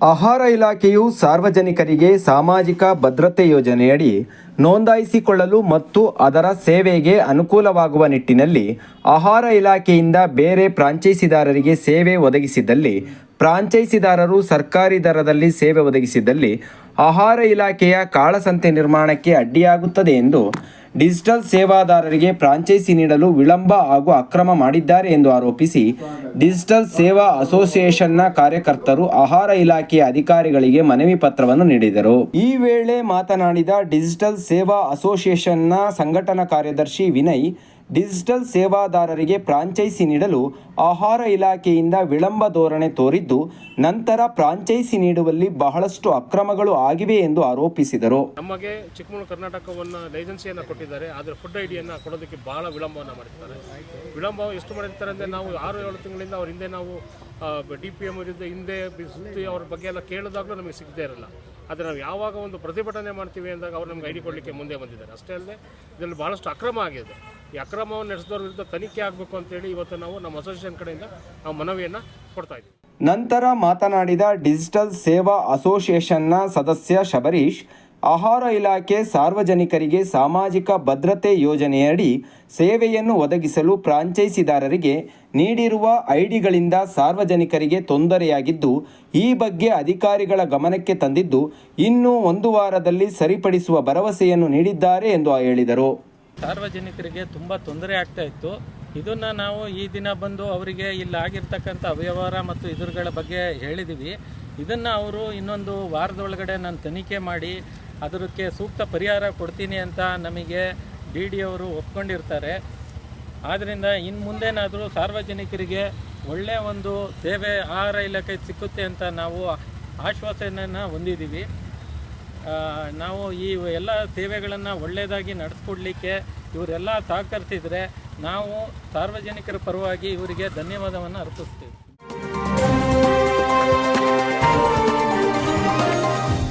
ಆಹಾರ ಇಲಾಖೆಯು ಸಾರ್ವಜನಿಕರಿಗೆ ಸಾಮಾಜಿಕ ಭದ್ರತೆ ಯೋಜನೆಯಡಿ ನೋಂದಾಯಿಸಿಕೊಳ್ಳಲು ಮತ್ತು ಅದರ ಸೇವೆಗೆ ಅನುಕೂಲವಾಗುವ ನಿಟ್ಟಿನಲ್ಲಿ ಆಹಾರ ಇಲಾಖೆಯಿಂದ ಬೇರೆ ಫ್ರಾಂಚೈಸಿದಾರರಿಗೆ ಸೇವೆ ಒದಗಿಸಿದಲ್ಲಿ, ಫ್ರಾಂಚೈಸಿದಾರರು ಸರ್ಕಾರಿ ದರದಲ್ಲಿ ಸೇವೆ ಒದಗಿಸಿದಲ್ಲಿ ಆಹಾರ ಇಲಾಖೆಯ ಕಾಳಸಂತೆ ನಿರ್ಮಾಣಕ್ಕೆ ಅಡ್ಡಿಯಾಗುತ್ತದೆ ಎಂದು ಡಿಜಿಟಲ್ ಸೇವಾದಾರರಿಗೆ ಫ್ರಾಂಚೈಸಿ ನೀಡಲು ವಿಳಂಬ ಹಾಗೂ ಅಕ್ರಮ ಮಾಡಿದ್ದಾರೆ ಎಂದು ಆರೋಪಿಸಿ ಡಿಜಿಟಲ್ ಸೇವಾ ಅಸೋಸಿಯೇಷನ್ನ ಕಾರ್ಯಕರ್ತರು ಆಹಾರ ಇಲಾಖೆಯ ಅಧಿಕಾರಿಗಳಿಗೆ ಮನವಿ ಪತ್ರವನ್ನು ನೀಡಿದರು. ಈ ವೇಳೆ ಮಾತನಾಡಿದ ಡಿಜಿಟಲ್ ಸೇವಾ ಅಸೋಸಿಯೇಷನ್ನ ಸಂಘಟನಾ ಕಾರ್ಯದರ್ಶಿ ವಿನಯ್ ಡಿಜಿಟಲ್ ಸೇವಾದಾರರಿಗೆ ಫ್ರಾಂಚೈಸಿ ನೀಡಲು ಆಹಾರ ಇಲಾಖೆಯಿಂದ ವಿಳಂಬ ಧೋರಣೆ ತೋರಿದ್ದು, ನಂತರ ಫ್ರಾಂಚೈಸಿ ನೀಡುವಲ್ಲಿ ಬಹಳಷ್ಟು ಅಕ್ರಮಗಳು ಆಗಿವೆ ಎಂದು ಆರೋಪಿಸಿದರು. ನಮಗೆ ಚಿಕ್ಕಮಗಳೂರು ಕರ್ನಾಟಕವನ್ನು ಲೈಸೆನ್ಸಿಯನ್ನು ಕೊಟ್ಟಿದ್ದಾರೆ. ಆದರೆ ಫುಡ್ ಐಡಿಯನ್ನು ಕೊಡೋದಕ್ಕೆ ಬಹಳ ವಿಳಂಬವನ್ನು ಮಾಡಿರ್ತಾರೆ. ವಿಳಂಬ ಎಷ್ಟು ಮಾಡಿರ್ತಾರೆ ಅಂದರೆ ನಾವು ಆರು ಏಳು ತಿಂಗಳಿಂದ ಅವ್ರ ಹಿಂದೆ ನಾವು ಡಿ ಪಿ ಎಂ ವಿರುದ್ಧ ಹಿಂದೆ ಸುದ್ದಿ ಅವ್ರ ಬಗ್ಗೆ ಎಲ್ಲ ಕೇಳಿದಾಗಲೂ ನಮಗೆ ಸಿಗದೇ ಇರಲ್ಲ. ಆದರೆ ನಾವು ಯಾವಾಗ ಒಂದು ಪ್ರತಿಭಟನೆ ಮಾಡ್ತೀವಿ ಅಂದಾಗ ಅವ್ರು ನಮ್ಗೆ ಐ ಡಿ ಕೊಡಲಿಕ್ಕೆ ಮುಂದೆ ಬಂದಿದ್ದಾರೆ. ಅಷ್ಟೇ ಅಲ್ಲದೆ ಇದರಲ್ಲಿ ಭಾಳಷ್ಟು ಅಕ್ರಮ ಆಗಿದೆ. ಈ ಅಕ್ರಮವನ್ನು ನಡೆಸಿದವ್ರ ವಿರುದ್ಧ ತನಿಖೆ ಆಗಬೇಕು ಅಂತೇಳಿ ಇವತ್ತು ನಾವು ನಮ್ಮ ಅಸೋಸಿಯೇಷನ್ ಕಡೆಯಿಂದ ನಾವು ಮನವಿಯನ್ನು ಕೊಡ್ತಾ ಇದ್ದೀವಿ. ನಂತರ ಮಾತನಾಡಿದ ಡಿಜಿಟಲ್ ಸೇವಾ ಅಸೋಸಿಯೇಷನ್ನ ಸದಸ್ಯ ಶಬರೀಶ್, ಆಹಾರ ಇಲಾಖೆ ಸಾರ್ವಜನಿಕರಿಗೆ ಸಾಮಾಜಿಕ ಭದ್ರತೆ ಯೋಜನೆಯಡಿ ಸೇವೆಯನ್ನು ಒದಗಿಸಲು ಫ್ರಾಂಚೈಸಿದಾರರಿಗೆ ನೀಡಿರುವ ಐಡಿಗಳಿಂದ ಸಾರ್ವಜನಿಕರಿಗೆ ತೊಂದರೆಯಾಗಿದ್ದು, ಈ ಬಗ್ಗೆ ಅಧಿಕಾರಿಗಳ ಗಮನಕ್ಕೆ ತಂದಿದ್ದು, ಇನ್ನು ಒಂದು ವಾರದಲ್ಲಿ ಸರಿಪಡಿಸುವ ಭರವಸೆಯನ್ನು ನೀಡಿದ್ದಾರೆ ಎಂದು ಹೇಳಿದರು. ಸಾರ್ವಜನಿಕರಿಗೆ ತುಂಬ ತೊಂದರೆ ಆಗ್ತಾ ಇತ್ತು. ಇದನ್ನು ನಾವು ಈ ದಿನ ಬಂದು ಅವರಿಗೆ ಇಲ್ಲಿ ಆಗಿರ್ತಕ್ಕಂಥ ಅವ್ಯವಹಾರ ಮತ್ತು ಇದ್ರಗಳ ಬಗ್ಗೆ ಹೇಳಿದ್ದೀವಿ ಇದನ್ನು ಅವರು ಇನ್ನೊಂದು ವಾರದೊಳಗಡೆ ನಾನು ತನಿಖೆ ಮಾಡಿ ಅದಕ್ಕೆ ಸೂಕ್ತ ಪರಿಹಾರ ಕೊಡ್ತೀನಿ ಅಂತ ನಮಗೆ ಡಿ ಡಿ ಅವರು ಒಪ್ಕೊಂಡಿರ್ತಾರೆ. ಆದ್ದರಿಂದ ಇನ್ನು ಮುಂದೇನಾದರೂ ಸಾರ್ವಜನಿಕರಿಗೆ ಒಳ್ಳೆಯ ಒಂದು ಸೇವೆ, ಆಹಾರ ಇಲಾಖೆ ಸಿಕ್ಕುತ್ತೆ ಅಂತ ನಾವು ಆಶ್ವಾಸನೆಯನ್ನು ಹೊಂದಿದ್ದೀವಿ ನಾವು ಈ ಎಲ್ಲ ಸೇವೆಗಳನ್ನು ಒಳ್ಳೆಯದಾಗಿ ನಡೆಸ್ಕೊಡ್ಲಿಕ್ಕೆ ಇವರೆಲ್ಲ ಸಹಕರಿಸಿದರೆ ನಾವು ಸಾರ್ವಜನಿಕರ ಪರವಾಗಿ ಇವರಿಗೆ ಧನ್ಯವಾದವನ್ನು ಅರ್ಪಿಸ್ತೀವಿ.